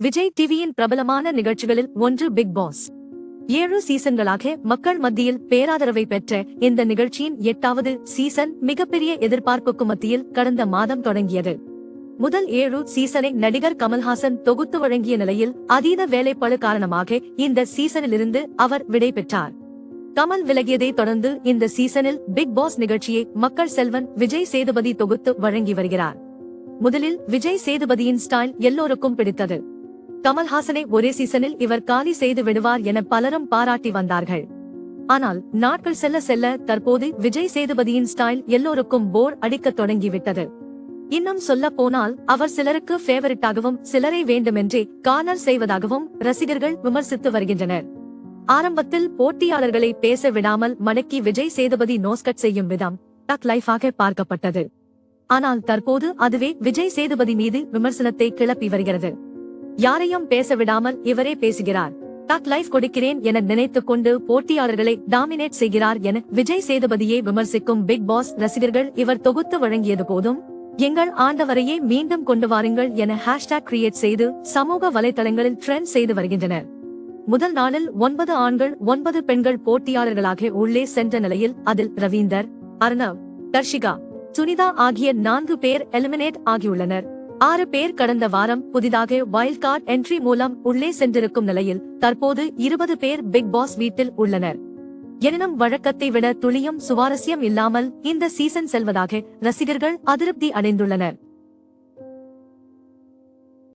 விஜய் டிவியின் பிரபலமான நிகழ்ச்சிகளில் ஒன்று பிக் பாஸ் ஏழு சீசன்களாக மக்கள் மத்தியில் பேராதரவை பெற்ற இந்த நிகழ்ச்சியின் எட்டாவது சீசன் மிகப்பெரிய எதிர்பார்ப்புக்கு மத்தியில் கடந்த மாதம் தொடங்கியது. முதல் ஏழு சீசனை நடிகர் கமல்ஹாசன் தொகுத்து வழங்கிய நிலையில் அதீத வேலைப்பாடு காரணமாக இந்த சீசனிலிருந்து அவர் விடை பெற்றார். கமல் விலகியதை தொடர்ந்து இந்த சீசனில் பிக் பாஸ் நிகழ்ச்சியை மக்கள் செல்வன் விஜய் சேதுபதி தொகுத்து வழங்கி வருகிறார். முதலில் விஜய் சேதுபதியின் ஸ்டைல் எல்லோருக்கும் பிடித்தது. கமல்ஹாசனை ஒரே சீசனில் இவர் காலி செய்து விடுவார் என பலரும் பாராட்டி வந்தார்கள். ஆனால் நாட்கள் செல்ல செல்ல தற்போது விஜய் சேதுபதியின் ஸ்டைல் எல்லோருக்கும் போர் அடிக்கத் தொடங்கிவிட்டது. இன்னும் சொல்ல போனால் அவர் சிலருக்கு ஃபேவரட்டாகவும் சிலரை வேண்டுமென்றே கார்னர் செய்வதாகவும் ரசிகர்கள் விமர்சித்து வருகின்றனர். ஆரம்பத்தில் போட்டியாளர்களை பேச விடாமல் மடக்கி விஜய் சேதுபதி நோஸ்கட் செய்யும் விதம் டக் லைஃபாக பார்க்கப்பட்டது. ஆனால் தற்போது அதுவே விஜய் சேதுபதி மீது விமர்சனத்தை கிளப்பி வருகிறது. யாரையும் பேச விடாமல் இவரே பேசுகிறார். டக் லைஃப் கொடுக்கிறேன் என நினைத்துக் கொண்டு போட்டியாளர்களை டாமினேட் செய்கிறார் என விஜய் சேதுபதியை விமர்சிக்கும் பிக் பாஸ் ரசிகர்கள் இவர் தொகுத்து வழங்கியது போதும். எங்கள் ஆண்டவரையே மீண்டும் கொண்டு வாருங்கள் என ஹேஷ்டாக் கிரியேட் செய்து சமூக வலைதளங்களில் ட்ரெண்ட் செய்து வருகின்றனர். முதல் நாளில் ஒன்பது ஆண்கள் ஒன்பது பெண்கள் போட்டியாளர்களாக உள்ளே சென்ற நிலையில் அதில் ரவீந்தர் அர்ணவ் தர்ஷிகா சுனிதா ஆகிய நான்கு பேர் எலிமினேட் ஆகியுள்ளனர். ஆறு பேர் கடந்த வாரம் புதிதாக வைல்ட் கார்டு என்ட்ரி மூலம் உள்ளே சென்றிருக்கும் நிலையில் தற்போது இருபது பேர் பிக் பாஸ் வீட்டில் உள்ளனர். எனினும் வழக்கத்தை விட துளியும் சுவாரஸ்யம் இல்லாமல் இந்த சீசன் செல்வதாக ரசிகர்கள் அதிருப்தி அடைந்துள்ளனர்.